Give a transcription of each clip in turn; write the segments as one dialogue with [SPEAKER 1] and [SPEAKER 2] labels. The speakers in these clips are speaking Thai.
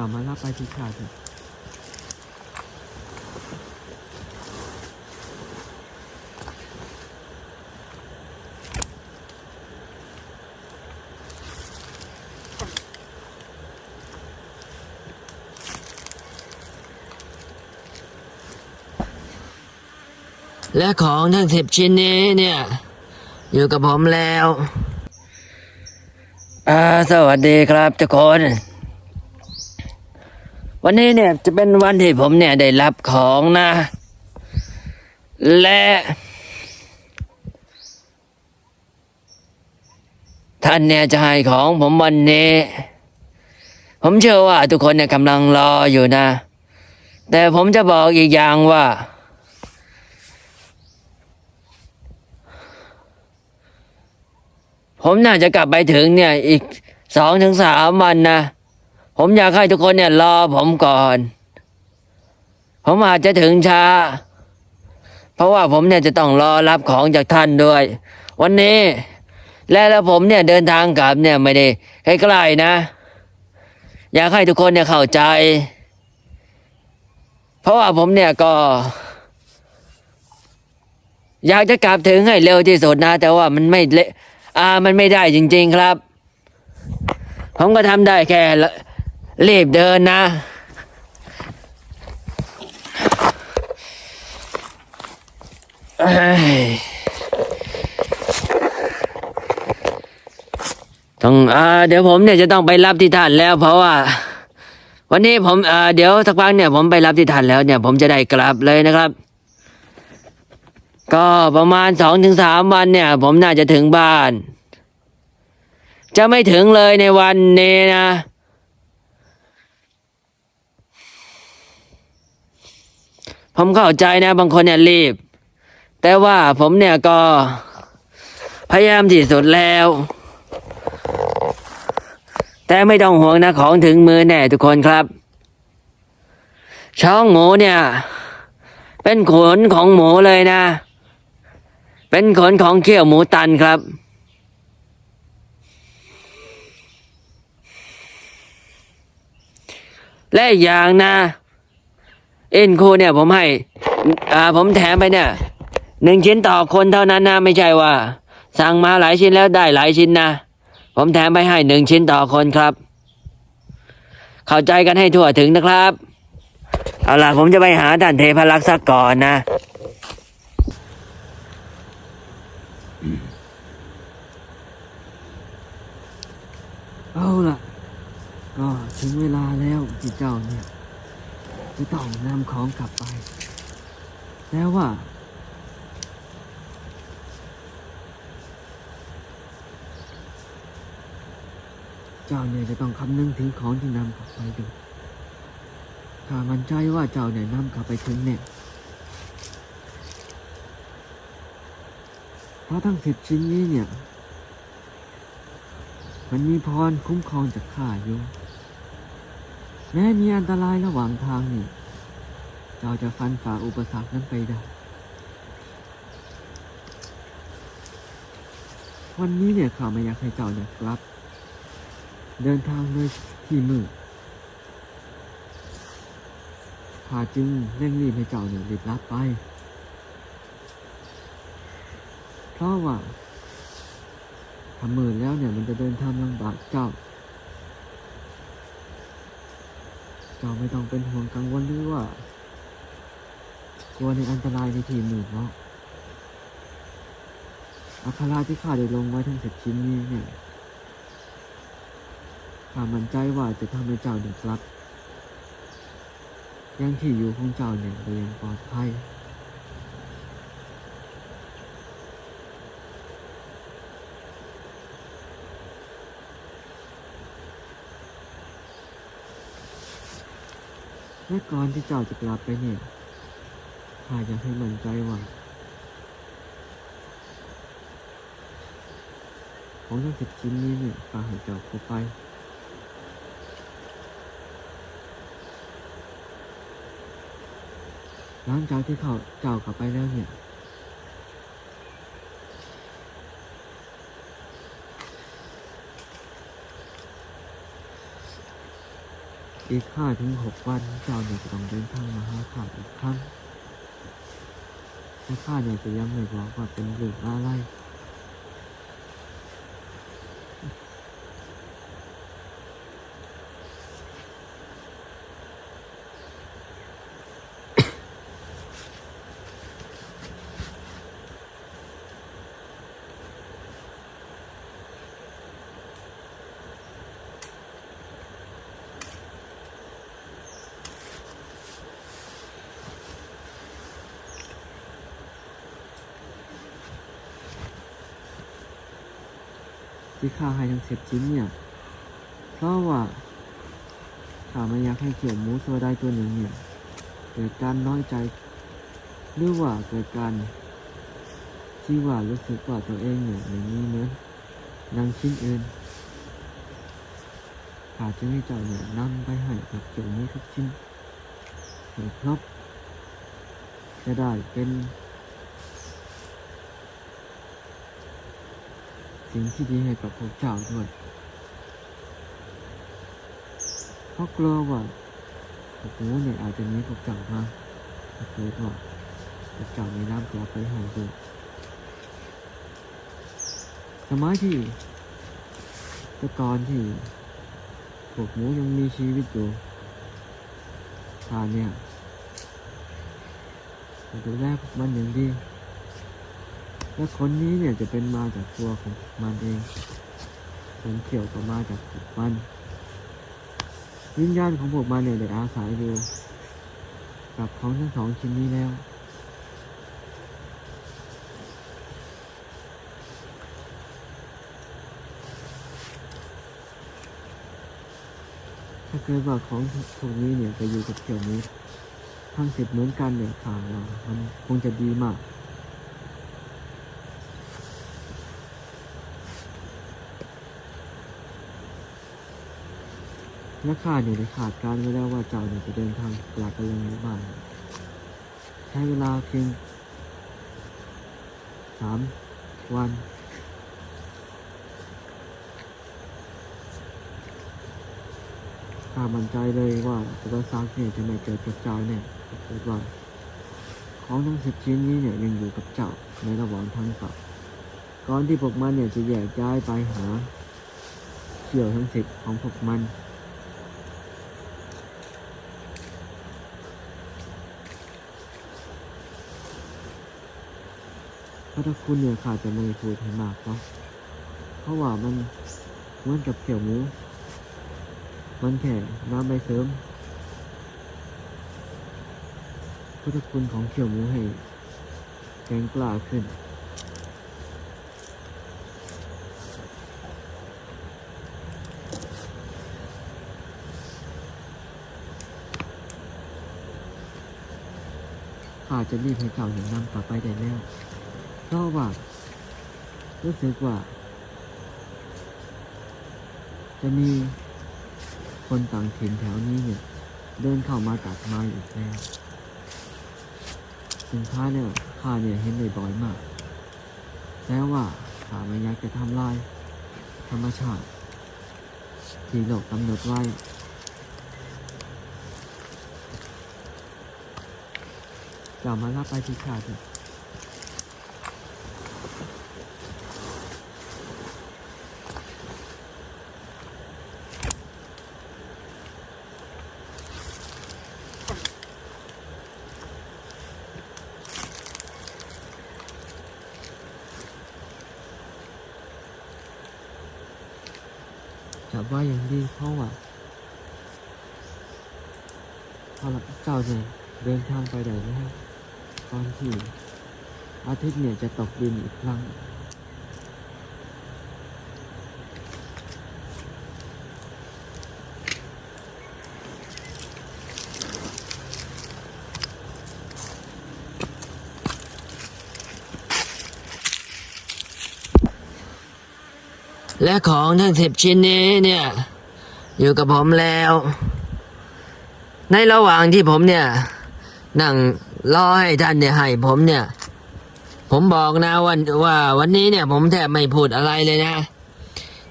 [SPEAKER 1] จะมารับไปที่ขาเถอะ
[SPEAKER 2] และของทั้งสิบชิ้นนี้เนี่ย อยู่กับผมแล้ว อ่า สวัสดีครับทุกคน วันนี้เนี่ยจะเป็นวันที่ผมเนี่ยได้รับของนะ และ ท่านเนี่ยจะให้ของผมวันนี้ ผมเชื่อว่าทุกคนเนี่ยกำลังรออยู่นะ แต่ผมจะบอกอีกอย่างว่า ผมน่าจะกลับไปถึงเนี่ยอีกสองถึงสามวันนะ ผมอยากให้ทุกคนเนี่ยรอผมก่อน ผมอาจจะถึงช้า เพราะว่าผมเนี่ยจะต้องรอรับของจากท่านด้วย วันนี้ และแล้วผมเนี่ยเดินทางกลับเนี่ยไม่ได้ใกล้ๆนะ อยากให้ทุกคนเนี่ยเข้าใจ เพราะว่าผมเนี่ยก็อยากจะกลับถึงให้เร็วที่สุดนะ แต่ว่ามันไม่เละอ่ามันไม่ได้จริง ๆ ครับ ผมก็ทำได้แค่ รีบเดินนะ ต้องอ่าเดี๋ยวผมเนี่ยจะต้องไปรับที่ท่านแล้ว เพราะว่า วันนี้ผมอ่าเดี๋ยวสักพักเนี่ยผมไปรับที่ท่านแล้วเนี่ย ผมจะได้กลับเลยนะครับ ก็ประมาณสองถึงสามวันเนี่ย ผมน่าจะถึงบ้าน จะไม่ถึงเลยในวันนี้นะ ผมเข้าใจนะบางคนเนี่ยรีบ แต่ว่าผมเนี่ยก็ พยายามที่สุดแล้ว แต่ไม่ต้องห่วงนะของถึงมือแน่ทุกคนครับ ช่องหมูเนี่ย เป็นขนของหมูเลยนะ เป็นขนของเขี้ยวหมูตันครับและอีกอย่างนะ เอ็นคูเนี่ยผมให้ อ่าผมแถมไปเนี่ยหนึ่งชิ้นต่อคนเท่านั้นนะไม่ใช่ว่า สั่งมาหลายชิ้นแล้วได้หลายชิ้นนะ ผมแถมไปให้หนึ่งชิ้นต่อคนครับ เข้าใจกันให้ทั่วถึงนะครับ เอาล่ะผมจะไปหาท่านเทพรักษ์สักก่อนนะ
[SPEAKER 1] เอาล่ะ ก็ถึงเวลาแล้วที่เจ้าเนี่ย จะต้องนำของกลับไป แล้วว่า เจ้าเนี่ยจะต้องคำนึงถึงของที่นำกลับไปด้วยถ้ามันใจว่าเจ้าเนี่ยนำกลับไปถึงเนี่ยเพราะทั้งสิบชิ้นนี้เนี่ย มันมีพรคุ้มครองจากข้าอยู่ แม้มีอันตรายระหว่างทางนี่เจ้าจะฟันฝ่าอุปสรรคนั้นไปได้ วันนี้เนี่ยข้าไม่อยากให้เจ้าเนี่ยกลับ เดินทางโดยที่มืดข้าจึงเร่งรีบให้เจ้าเนี่ยรีบรับไป เพราะว่าถ้ามืดแล้วเนี่ยมันจะเดินทางลำบากเจ้า เจ้าไม่ต้องเป็นห่วงกังวลหรือว่า กลัวในอันตรายในที่มืดเนาะอัคราที่ข้าได้ลงไว้ทั้งสิบชิ้นนี้เนี่ยข้ามั่นใจว่าจะทำให้เจ้าเดือดรับยังที่อยู่ของเจ้าเนี่ยยังปลอดภัย และก่อนที่เจ้าจะกลับไปเนี่ยข้าอยากให้มั่นใจว่าของทั้งสิบชิ้นนี้เนี่ยข้าให้เจ้าเข้าไปหลังจากที่เขาเจ้ากลับไปแล้วเนี่ย อีกห้าถึงหกวันเจ้าเนี่ยจะต้องเดินทางมาหาข้าอีกครั้งแต่ข้าเนี่ยจะยังไม่บอกว่าเป็นเรื่องอะไร ที่ข้าให้ทั้งสิบชิ้นเนี่ย เพราะว่าข้าไม่อยากให้เขียวหมูตัวใดตัวหนึ่งเนี่ย เกิดการน้อยใจ หรือว่าเกิดการที่ว่ารู้สึกว่าตัวเองเนี่ยไม่มีเหมือนนางชิ้นอื่นข้าจึงให้เจ้าเนี่ยนำไปให้กับเขียวหมูทุกชิ้นให้ครบจะได้เป็น สิ่งที่ดีให้กับพวกเจ้าด้วย เพราะกลัวว่าพวกหมูเนี่ยอาจจะหนีพวกเจ้ามาเกิดว่าพวกเจ้าไม่นำกลับไปให้ด้วยสมัยที่แต่ก่อนที่พวกหมูยังมีชีวิตอยู่ข้าเนี่ยดูแลมันอย่างดี และคนนี้เนี่ยจะเป็นมาจากตัวของมันเองผมเกี่ยวกับมาจากพวกมันวิญญาณของพวกมันเนี่ยได้อาศัยอยู่กับของทั้งสองชิ้นนี้แล้ว ถ้าเกิดว่าของพวกนี้เนี่ยไปอยู่กับเกี่ยวนี้ทั้งสิบเหมือนกันเนี่ยข่าวว่ามันคงจะดีมาก และข้าเนี่ยได้ขาดการไว้แล้วว่าเจ้าเนี่ยจะเดินทางกลับไปยังหมู่บ้านใช้เวลาเพียงสามวัน ข้ามั่นใจเลยว่าอุปสรรคเนี่ยจะไม่เกิดกับเจ้าเนี่ยถ้าเกิดว่าของทั้งสิบชิ้นนี้เนี่ยยังอยู่กับเจ้าในระหว่างทางกลับก่อนที่พวกมันเนี่ยจะแยกย้ายไปหาเขี่ยวทั้งสิบของพวกมัน พราะถ้าคุณเนี่ยขาดจะไม่พูดให้มากเนาะเพราะว่ามันเหมือนกับเขียวหมู มันแค่น้ำใบเสริมพุทธคุณของเขียวหมูให้แกร่งกล้าขึ้น ข้าจะรีบให้เจ้าเนี่ยนำกลับไปได้แล้ว เพราะว่ารู้สึกว่า จะมีคนต่างถิ่นแถวนี้เนี่ย เดินเข้ามาตัดไม้อีกแล้วสินค้าเนี่ยข้าเนี่ยเห็นบ่อยๆมากแต่ว่าข้าไม่อยากจะทำลาย ธรรมชาติ ที่โลกกำหนดไว้จะมารับไปที่ข้าเถอะ จับว่าอย่างดีเข้าะว่ะพอเราเจ้าเนี่ยเดินทางไปไหนนะฮะตอนที่อาทิตย์เนี่ยจะตกดินอีกครั้ง
[SPEAKER 2] และของทั้งสิบชิ้นนี้เนี่ย อยู่กับผมแล้ว ในระหว่างที่ผมเนี่ย นั่งรอให้ท่านเนี่ยให้ผมเนี่ย ผมบอกนะวันว่า วันนี้เนี่ย ผมแทบไม่พูดอะไรเลยนะ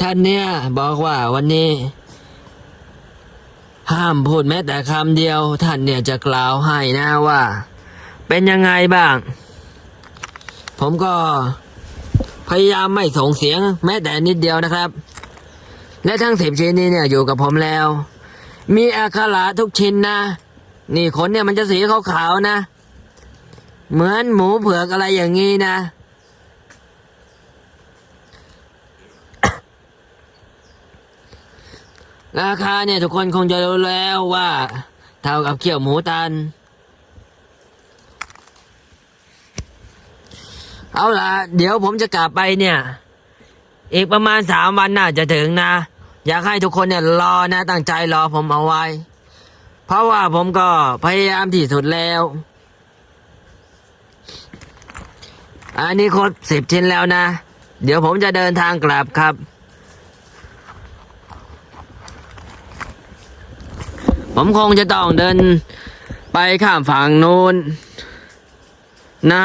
[SPEAKER 2] ท่านเนี่ย บอกว่าวันนี้ ห้ามพูดแม้แต่คำเดียว ท่านเนี่ยจะกล่าวให้นะว่า เป็นยังไงบ้าง ผมก็ พยายามไม่ส่งเสียงแม้แต่นิดเดียวนะครับ และทั้งสิบชิ้นนี้เนี่ยอยู่กับผมแล้ว มีอักขระทุกชิ้นนะ นี่ขนเนี่ยมันจะสีขาวๆนะ เหมือนหมูเผือกอะไรอย่างงี้นะราคาเนี่ยทุกคนคงจะรู้แล้วว่า เท่ากับเขี่ยวหมูตัน เอาล่ะ เดี๋ยวผมจะกลับไปเนี่ย อีกประมาณสามวันน่าจะถึงนะ อยากให้ทุกคนเนี่ยรอนะตั้งใจรอผมเอาไว้ เพราะว่าผมก็พยายามที่สุดแล้ว อันนี้ครบสิบชิ้นแล้วนะ เดี๋ยวผมจะเดินทางกลับครับ ผมคงจะต้องเดินไปข้ามฝั่งนู้นนะ